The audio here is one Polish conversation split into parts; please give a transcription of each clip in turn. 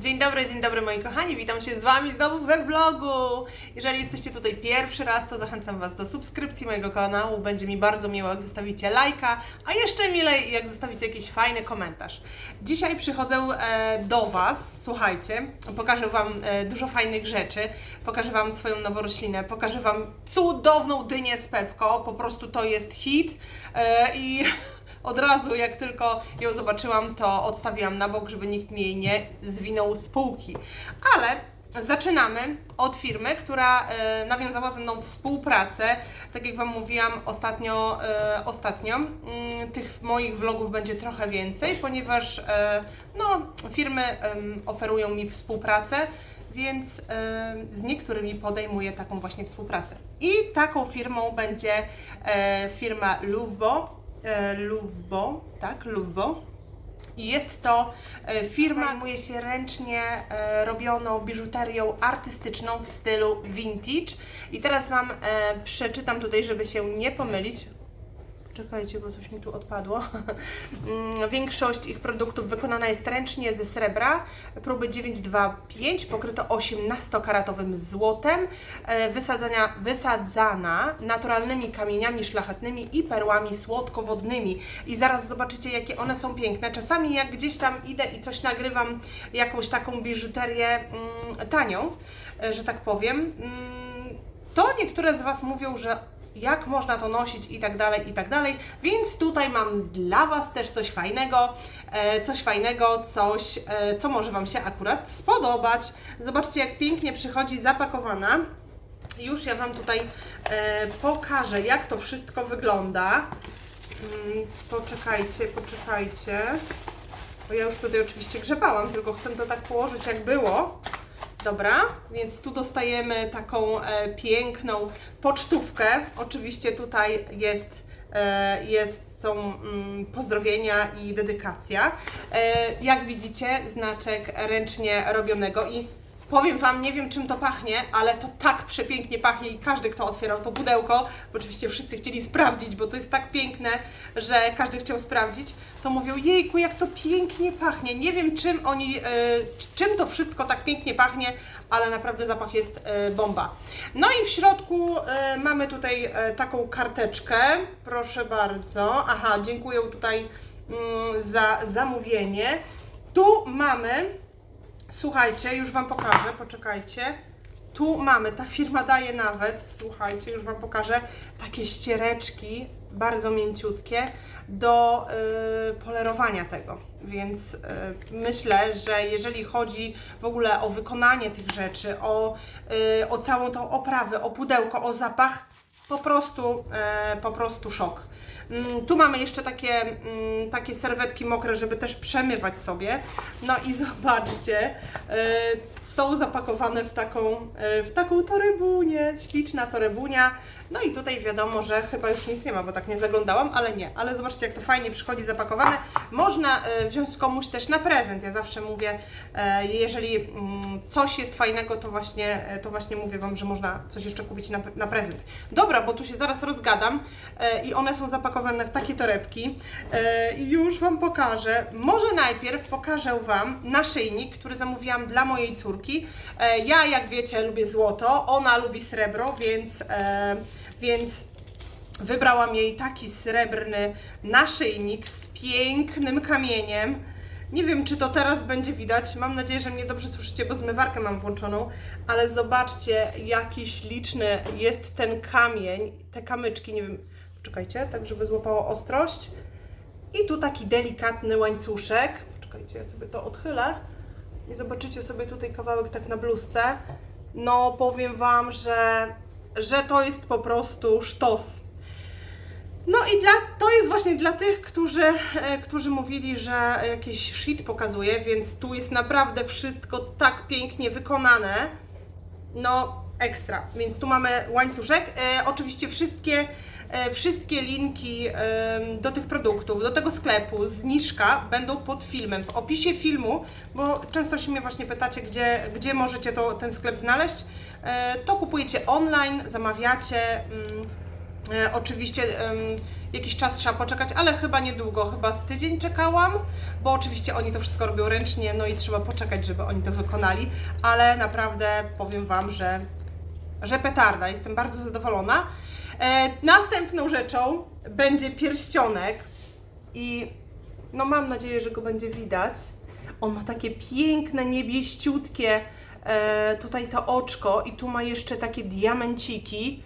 Dzień dobry, dzień dobry moi kochani, witam się z Wami znowu we vlogu. Jeżeli jesteście tutaj pierwszy raz, to zachęcam Was do subskrypcji mojego kanału. Będzie mi bardzo miło, jak zostawicie lajka, a jeszcze milej, jak zostawicie jakiś fajny komentarz. Dzisiaj przychodzę e, do Was, słuchajcie, pokażę Wam e, dużo fajnych rzeczy, pokażę Wam swoją noworoślinę, pokażę Wam cudowną dynię z Pepko, po prostu to jest hit e, i... Od razu, jak tylko ją zobaczyłam, to odstawiłam na bok, żeby nikt mi jej nie zwinął z półki. Ale zaczynamy od firmy, która e, nawiązała ze mną współpracę. Tak jak Wam mówiłam ostatnio, e, ostatnio mm, tych moich vlogów będzie trochę więcej, ponieważ e, no, firmy em, oferują mi współpracę więc e, z niektórymi podejmuję taką właśnie współpracę. I taką firmą będzie e, firma Luvbo, e, Luvbo, tak, Luvbo. I jest to e, firma, zajmuje się ręcznie e, robioną biżuterią artystyczną w stylu vintage. I teraz Wam przeczytam tutaj, żeby się nie pomylić. Czekajcie, bo coś mi tu odpadło. Mm, Większość ich produktów wykonana jest ręcznie ze srebra, próby 925, pokryto 18-karatowym złotem, e, wysadzania, wysadzana naturalnymi kamieniami szlachetnymi i perłami słodkowodnymi. I zaraz zobaczycie, jakie one są piękne. Czasami jak gdzieś tam idę i coś nagrywam, jakąś taką biżuterię mm, tanią, e, że tak powiem, mm, to niektóre z Was mówią, że jak można to nosić i tak dalej, i tak dalej. Więc tutaj mam dla Was też coś fajnego, e, coś fajnego, coś, e, co może Wam się akurat spodobać. Zobaczcie, jak pięknie przychodzi zapakowana. Już ja Wam tutaj e, pokażę, jak to wszystko wygląda. Mm, Poczekajcie, poczekajcie. Bo ja już tutaj oczywiście grzebałam, tylko chcę to tak położyć, jak było. Dobra, więc tu dostajemy taką e, piękną pocztówkę. Oczywiście tutaj jest, e, jest są mm, pozdrowienia i dedykacja. E, jak widzicie, znaczek ręcznie robionego i powiem Wam, nie wiem czym to pachnie, ale to tak przepięknie pachnie i każdy, kto otwierał to pudełko, bo oczywiście wszyscy chcieli sprawdzić, bo to jest tak piękne, że każdy chciał sprawdzić, to mówią, jejku, jak to pięknie pachnie. Nie wiem czym oni, e, czym to wszystko tak pięknie pachnie, ale naprawdę zapach jest e, bomba. No i w środku e, mamy tutaj taką karteczkę, proszę bardzo. Aha, dziękuję tutaj mm, za zamówienie. Tu mamy Słuchajcie, już Wam pokażę, poczekajcie. Tu mamy, ta firma daje nawet, słuchajcie, już Wam pokażę, takie ściereczki, bardzo mięciutkie, do y, polerowania tego. Więc y, myślę, że jeżeli chodzi w ogóle o wykonanie tych rzeczy, o, y, o całą tą oprawę, o pudełko, o zapach, po prostu, e, po prostu szok. Mm, Tu mamy jeszcze takie, mm, takie serwetki mokre, żeby też przemywać sobie. No i zobaczcie, e, są zapakowane w taką, e, w taką torebunię, śliczna torebunia. No i tutaj wiadomo, że chyba już nic nie ma, bo tak nie zaglądałam, ale nie. Ale zobaczcie, jak to fajnie przychodzi zapakowane. Można wziąć komuś też na prezent. Ja zawsze mówię, jeżeli mm, coś jest fajnego, to właśnie, to właśnie mówię Wam, że można coś jeszcze kupić na, na prezent. Dobra, bo tu się zaraz rozgadam e, i one są zapakowane w takie torebki. E, I już Wam pokażę. Może najpierw pokażę Wam naszyjnik, który zamówiłam dla mojej córki. E, ja, jak wiecie, lubię złoto, ona lubi srebro, więc, e, więc wybrałam jej taki srebrny naszyjnik z pięknym kamieniem. Nie wiem, czy to teraz będzie widać. Mam nadzieję, że mnie dobrze słyszycie, bo zmywarkę mam włączoną. Ale zobaczcie, jaki śliczny jest ten kamień. Te kamyczki, nie wiem, czekajcie, tak żeby złapało ostrość. I tu taki delikatny łańcuszek. Czekajcie, ja sobie to odchylę. I zobaczycie sobie tutaj kawałek tak na bluzce. No, powiem Wam, że, że to jest po prostu sztos. No i dla, to jest właśnie dla tych, którzy, e, którzy mówili, że jakiś shit pokazuje, więc tu jest naprawdę wszystko tak pięknie wykonane. No, ekstra. Więc tu mamy łańcuszek. E, oczywiście wszystkie, e, wszystkie linki e, do tych produktów, do tego sklepu, zniżka będą pod filmem. W opisie filmu, bo często się mnie właśnie pytacie, gdzie, gdzie możecie to, ten sklep znaleźć, e, to kupujecie online, zamawiacie. Mm, oczywiście em, jakiś czas trzeba poczekać, ale chyba niedługo, chyba z tydzień czekałam, bo oczywiście oni to wszystko robią ręcznie, no i trzeba poczekać, żeby oni to wykonali, ale naprawdę powiem Wam, że, że petarda, jestem bardzo zadowolona. E, następną rzeczą będzie pierścionek i no mam nadzieję, że go będzie widać. On ma takie piękne, niebieściutkie e, tutaj to oczko i tu ma jeszcze takie diamenciki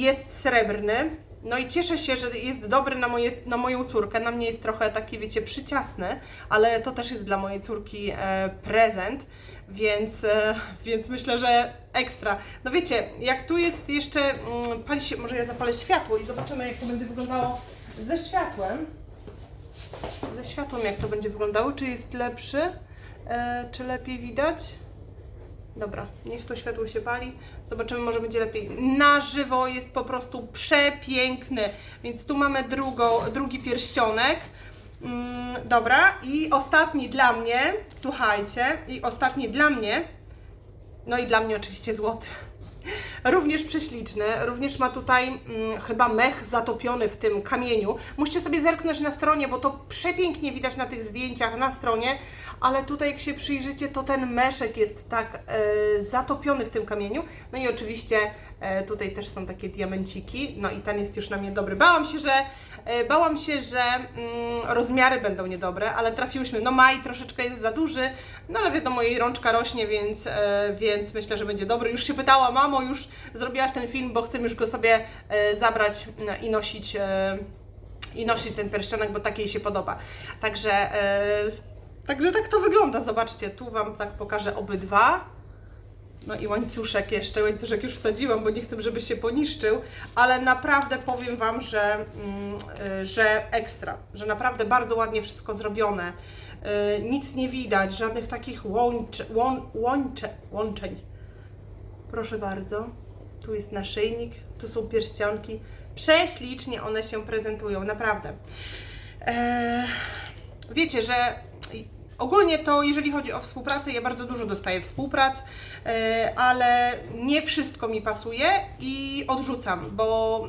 jest srebrny. No i cieszę się, że jest dobry na, moje, na moją córkę. Na mnie jest trochę taki, wiecie, przyciasny, ale to też jest dla mojej córki e, prezent, więc, e, więc myślę, że ekstra. No wiecie, jak tu jest jeszcze, mm, pali się, może ja zapalę światło i zobaczymy, jak to będzie wyglądało ze światłem ze światłem jak to będzie wyglądało, czy jest lepszy, e, czy lepiej widać. Dobra, niech to światło się pali. Zobaczymy, może będzie lepiej. Na żywo jest po prostu przepiękny. Więc tu mamy drugo, drugi pierścionek. Mm, dobra, i ostatni dla mnie, słuchajcie, i ostatni dla mnie, no i dla mnie oczywiście złoty. Również prześliczny, również ma tutaj mm, chyba mech zatopiony w tym kamieniu. Musicie sobie zerknąć na stronie, bo to przepięknie widać na tych zdjęciach na stronie, ale tutaj jak się przyjrzycie, to ten meszek jest tak e, zatopiony w tym kamieniu. No i oczywiście tutaj też są takie diamenciki, no i ten jest już na mnie dobry. Bałam się, że e, bałam się, że mm, rozmiary będą niedobre, ale trafiłyśmy. No maj troszeczkę jest za duży, no ale wiadomo, jej rączka rośnie, więc, e, więc myślę, że będzie dobry. Już się pytała, mamo, już zrobiłaś ten film, bo chcę już go sobie e, zabrać no, i nosić. E, i nosić ten pierścionek, bo tak jej się podoba. Także, e, także tak to wygląda. Zobaczcie, tu Wam tak pokażę obydwa. No i łańcuszek jeszcze, łańcuszek już wsadziłam, bo nie chcę, żeby się poniszczył, ale naprawdę powiem Wam, że, mm, y, że ekstra, że naprawdę bardzo ładnie wszystko zrobione. Y, Nic nie widać, żadnych takich łącze, łą, łącze, łączeń. Proszę bardzo, tu jest naszyjnik, tu są pierścionki. Prześlicznie one się prezentują, naprawdę. Eee, wiecie, że ogólnie to jeżeli chodzi o współpracę, ja bardzo dużo dostaję współprac, e, ale nie wszystko mi pasuje i odrzucam, bo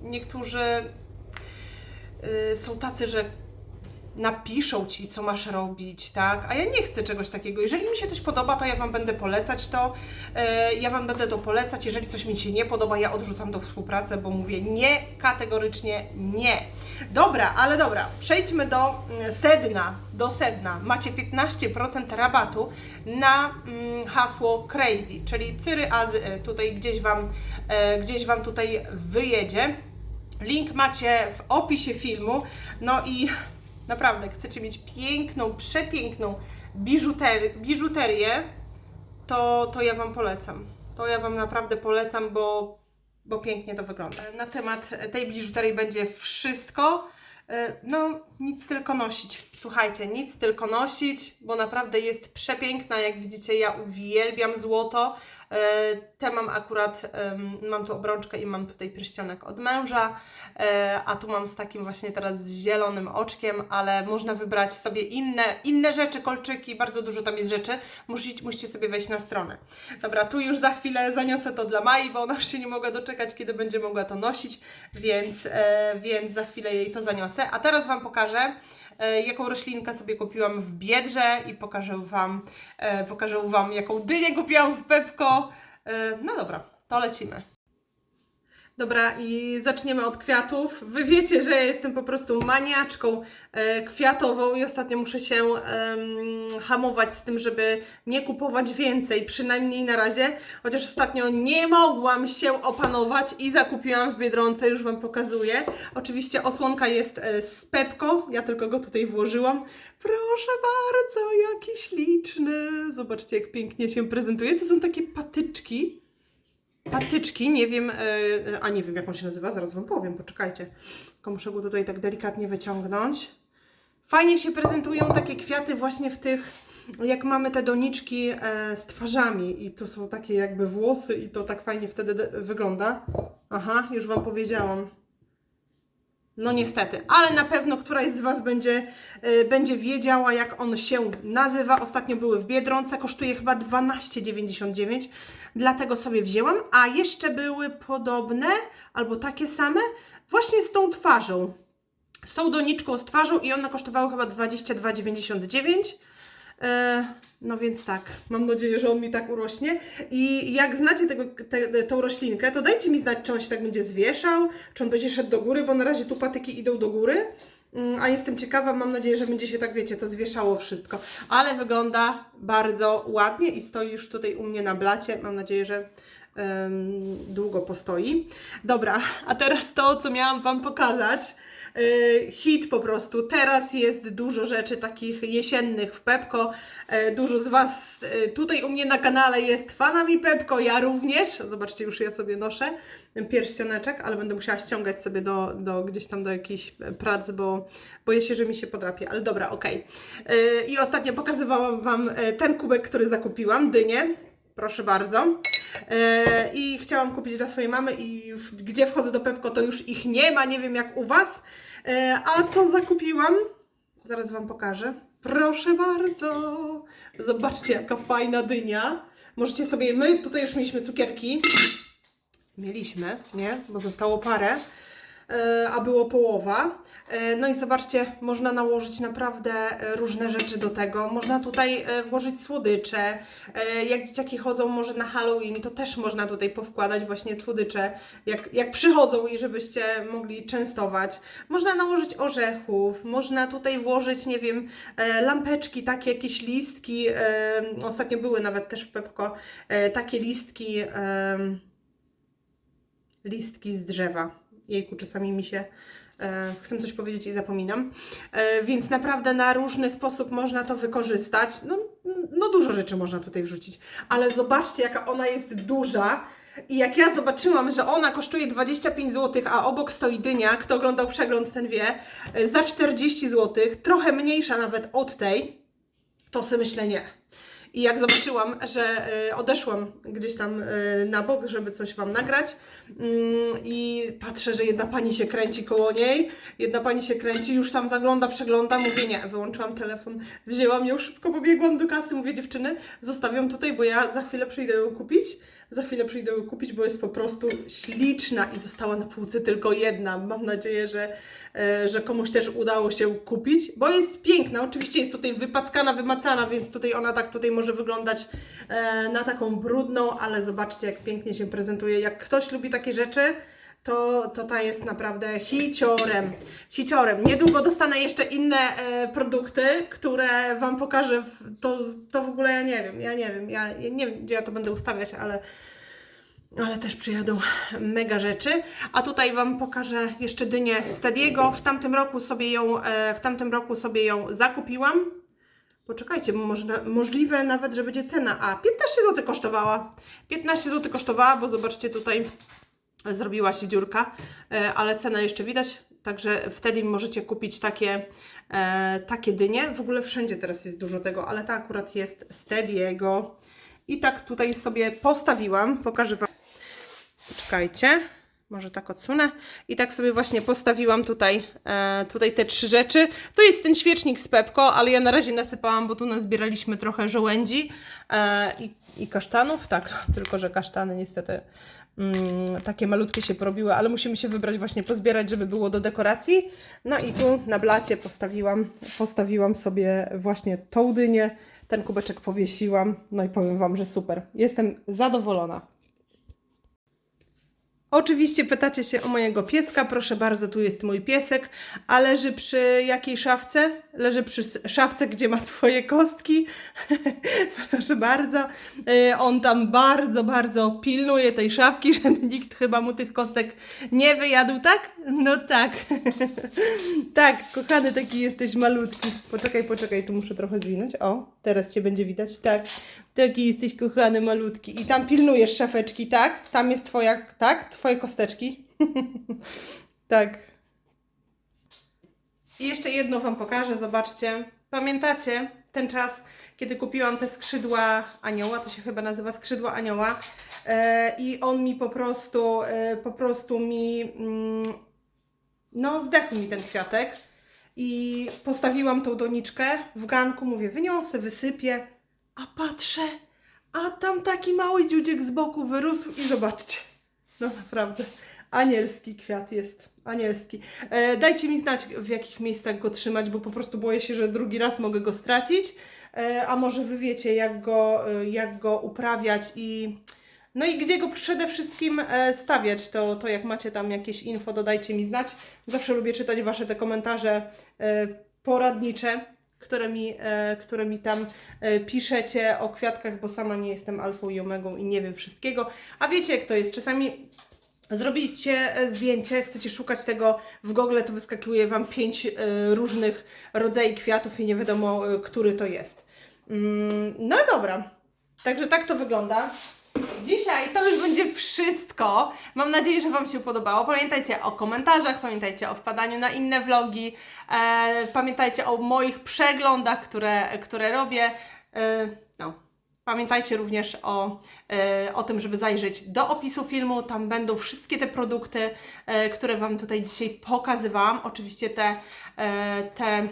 niektórzy e, są tacy, że napiszą ci, co masz robić, tak? A ja nie chcę czegoś takiego. Jeżeli mi się coś podoba, to ja Wam będę polecać to. E, ja Wam będę to polecać. Jeżeli coś mi się nie podoba, ja odrzucam tą współpracę, bo mówię nie, kategorycznie nie. Dobra, ale dobra, przejdźmy do mm, sedna. Do sedna. Macie 15% rabatu na mm, hasło crazy, czyli Cyry Azy. e, Tutaj gdzieś Wam, e, gdzieś Wam tutaj wyjedzie. Link macie w opisie filmu. No i naprawdę chcecie mieć piękną, przepiękną biżuterię, biżuterię to, to ja Wam polecam. To ja Wam naprawdę polecam, bo, bo pięknie to wygląda. Na temat tej biżuterii będzie wszystko. E, No, nic tylko nosić. Słuchajcie, nic tylko nosić, bo naprawdę jest przepiękna. Jak widzicie, ja uwielbiam złoto. E, Te mam akurat, mam tu obrączkę i mam tutaj pierścionek od męża, e, a tu mam z takim właśnie teraz z zielonym oczkiem, ale można wybrać sobie inne, inne rzeczy, kolczyki, bardzo dużo tam jest rzeczy. Musicie, musicie sobie wejść na stronę. Dobra, tu już za chwilę zaniosę to dla Mai, bo ona już się nie mogła doczekać, kiedy będzie mogła to nosić, więc, e, więc za chwilę jej to zaniosę. A teraz Wam pokażę, jaką roślinkę sobie kupiłam w Biedrze i pokażę Wam, e, pokażę Wam, jaką dynię kupiłam w Pepko. E, No dobra, to lecimy. Dobra, i zaczniemy od kwiatów. Wy wiecie, że ja jestem po prostu maniaczką e, kwiatową i ostatnio muszę się em, hamować z tym, żeby nie kupować więcej, przynajmniej na razie. Chociaż ostatnio nie mogłam się opanować i zakupiłam w Biedronce, już Wam pokazuję. Oczywiście osłonka jest e, z Pepko, ja tylko go tutaj włożyłam. Proszę bardzo, jaki śliczny. Zobaczcie, jak pięknie się prezentuje. To są takie patyczki patyczki, nie wiem, e, a nie wiem jak on się nazywa, zaraz Wam powiem, poczekajcie. Tylko muszę go tutaj tak delikatnie wyciągnąć. Fajnie się prezentują takie kwiaty właśnie w tych, jak mamy te doniczki e, z twarzami i to są takie jakby włosy i to tak fajnie wtedy wygląda. Aha, już Wam powiedziałam. No niestety, ale na pewno któraś z Was będzie, y, będzie wiedziała, jak on się nazywa. Ostatnio były w Biedronce, kosztuje chyba 12,99, dlatego sobie wzięłam. A jeszcze były podobne, albo takie same, właśnie z tą twarzą. Z tą doniczką z twarzą i one kosztowały chyba 22,99. E, No więc tak, mam nadzieję, że on mi tak urośnie. I jak znacie tego, te, tą roślinkę, to dajcie mi znać, czy on się tak będzie zwieszał, czy on będzie szedł do góry, bo na razie tu patyki idą do góry. Mm, A jestem ciekawa, mam nadzieję, że będzie się tak, wiecie, to zwieszało wszystko. Ale wygląda bardzo ładnie i stoi już tutaj u mnie na blacie. Mam nadzieję, że em, długo postoi. Dobra, a teraz to, co miałam Wam pokazać. Yy, hit po prostu. Teraz jest dużo rzeczy takich jesiennych w Pepko. Yy, Dużo z Was yy, tutaj u mnie na kanale jest fanami Pepko, ja również. Zobaczcie, już ja sobie noszę pierścioneczek, ale będę musiała ściągać sobie do, do gdzieś tam do jakichś prac, bo boję się, że mi się podrapie. Ale dobra, okej. Yy, I ostatnio pokazywałam Wam ten kubek, który zakupiłam, dynię. Proszę bardzo. E, I chciałam kupić dla swojej mamy i gdzie wchodzę do Pepko, to już ich nie ma, nie wiem jak u Was. E, a co zakupiłam? Zaraz Wam pokażę. Proszę bardzo. Zobaczcie, jaka fajna dynia. Możecie sobie, my tutaj już mieliśmy cukierki. Mieliśmy, nie? Bo zostało parę. E, a było połowa. E, No i zobaczcie, można nałożyć naprawdę e, różne rzeczy do tego. Można tutaj włożyć słodycze. Jak dzieciaki chodzą może na Halloween, to też można tutaj powkładać właśnie słodycze, jak, jak przychodzą i żebyście mogli częstować. Można nałożyć orzechów, można tutaj włożyć, nie wiem, lampeczki, takie jakieś listki. Ostatnio były nawet też w Pepko takie listki. listki z drzewa. Jejku, czasami mi się e, chcę coś powiedzieć i zapominam. E, więc naprawdę na różny sposób można to wykorzystać. No, no dużo rzeczy można tutaj wrzucić. Ale zobaczcie, jaka ona jest duża. I jak ja zobaczyłam, że ona kosztuje 25 zł, a obok stoi dynia, kto oglądał przegląd, ten wie, e, za 40 zł, trochę mniejsza nawet od tej, to sobie myślę nie. I jak zobaczyłam, że y, odeszłam gdzieś tam y, na bok, żeby coś Wam nagrać mm, i patrzę, że jedna pani się kręci koło niej, jedna pani się kręci, już tam zagląda, przegląda, mówię nie, wyłączyłam telefon, wzięłam ją, szybko pobiegłam do kasy, mówię dziewczyny, zostawiam tutaj, bo ja za chwilę przyjdę ją kupić, za chwilę przyjdę ją kupić, bo jest po prostu śliczna i została na półce tylko jedna. Mam nadzieję, że, że komuś też udało się kupić, bo jest piękna. Oczywiście jest tutaj wypackana, wymacana, więc tutaj ona tak tutaj może wyglądać e, na taką brudną, ale zobaczcie jak pięknie się prezentuje. Jak ktoś lubi takie rzeczy, to, to ta jest naprawdę hiciorem. Hiciorem. Niedługo dostanę jeszcze inne e, produkty, które Wam pokażę. W, to, to w ogóle ja nie wiem, ja nie wiem, ja, ja nie wiem, gdzie ja to będę ustawiać, ale ale też przyjadą mega rzeczy. A tutaj Wam pokażę jeszcze dynię Stediego. W tamtym roku sobie ją, e, w tamtym roku sobie ją zakupiłam. Poczekajcie, bo można, możliwe nawet, że będzie cena. A, 15 zł kosztowała. 15 zł kosztowała, bo zobaczcie tutaj zrobiła się dziurka, e, ale cena jeszcze widać. Także wtedy możecie kupić takie, e, takie dynie. W ogóle wszędzie teraz jest dużo tego, ale ta akurat jest Stediego. I tak tutaj sobie postawiłam. Pokażę Wam. Poczekajcie, może tak odsunę. I tak sobie właśnie postawiłam tutaj, e, tutaj te trzy rzeczy. To jest ten świecznik z Pepko, ale ja na razie nasypałam, bo tu nazbieraliśmy trochę żołędzi e, i, i kasztanów. Tak, tylko że kasztany niestety mm, takie malutkie się porobiły, ale musimy się wybrać właśnie pozbierać, żeby było do dekoracji. No i tu na blacie postawiłam, postawiłam sobie właśnie tą dynię. Ten kubeczek powiesiłam. No i powiem Wam, że super. Jestem zadowolona. Oczywiście pytacie się o mojego pieska. Proszę bardzo, tu jest mój piesek. A leży przy jakiej szafce? Leży przy szafce, gdzie ma swoje kostki. Proszę bardzo. Y, On tam bardzo, bardzo pilnuje tej szafki, żeby nikt chyba mu tych kostek nie wyjadł, tak? No tak. tak, kochany taki jesteś malutki. Poczekaj, poczekaj, tu muszę trochę zwinąć. O, teraz Cię będzie widać. Tak, taki jesteś kochany malutki. I tam pilnujesz szafeczki, tak? Tam jest Twoja, tak? Twoje kosteczki. tak. I jeszcze jedno Wam pokażę, zobaczcie. Pamiętacie ten czas, kiedy kupiłam te skrzydła anioła, to się chyba nazywa skrzydła anioła e, i on mi po prostu, e, po prostu mi mm, no zdechł mi ten kwiatek i postawiłam tą doniczkę w ganku, mówię, wyniosę, wysypię, a patrzę, a tam taki mały dziudziek z boku wyrósł i zobaczcie, no naprawdę, anielski kwiat jest, anielski. E, dajcie mi znać, w jakich miejscach go trzymać, bo po prostu boję się, że drugi raz mogę go stracić, e, a może wy wiecie, jak go, e, jak go uprawiać i... No i gdzie go przede wszystkim e, stawiać, to, to jak macie tam jakieś info, dodajcie mi znać. Zawsze lubię czytać Wasze te komentarze e, poradnicze, które mi, e, które mi tam piszecie o kwiatkach, bo sama nie jestem alfą i omegą i nie wiem wszystkiego. A wiecie jak to jest, czasami zrobicie zdjęcie, chcecie szukać tego w Google, to wyskakuje Wam pięć różnych rodzajów kwiatów i nie wiadomo, który to jest. Mm, no dobra, także tak to wygląda. Dzisiaj to już będzie wszystko. Mam nadzieję, że Wam się podobało. Pamiętajcie o komentarzach, pamiętajcie o wpadaniu na inne vlogi, e, pamiętajcie o moich przeglądach, które, które robię. E, no. Pamiętajcie również o, e, o tym, żeby zajrzeć do opisu filmu. Tam będą wszystkie te produkty, e, które Wam tutaj dzisiaj pokazywałam. Oczywiście te, e, te mm,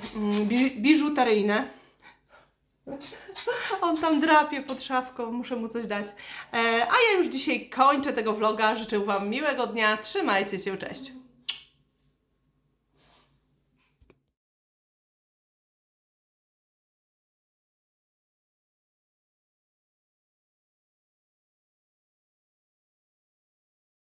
bi- biżuteryjne. On tam drapie pod szafką, muszę mu coś dać. E, a ja już dzisiaj kończę tego vloga. Życzę Wam miłego dnia. Trzymajcie się, cześć.